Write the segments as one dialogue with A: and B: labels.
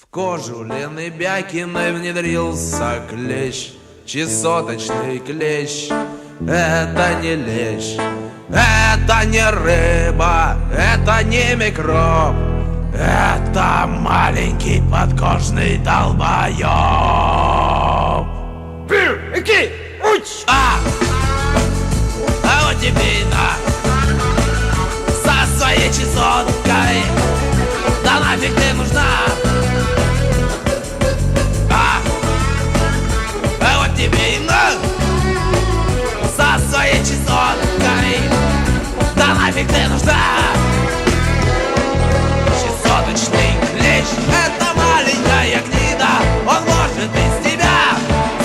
A: В кожу Лены Бякиной внедрился клещ Чесоточный клещ Это не лещ Это не рыба Это не микроб Это маленький подкожный долбоёб
B: Ики! Уч!
A: А! А вот тебе и на За свои чесотки не нужна Чесоточный клещ Это маленькая гнида. Он может из тебя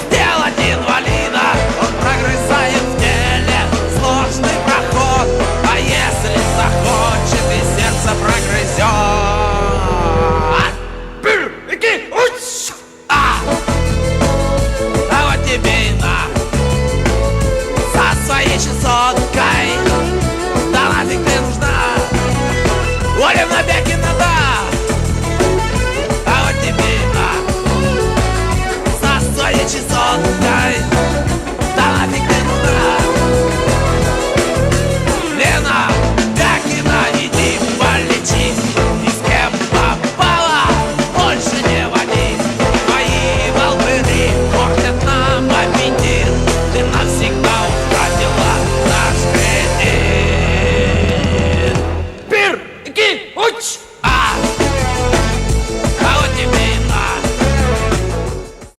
A: сделать инвалида. Он прогрызает в теле сложный проход. А если захочет, сердце прогрызет. А! а вот тебе на. За своей чесоткой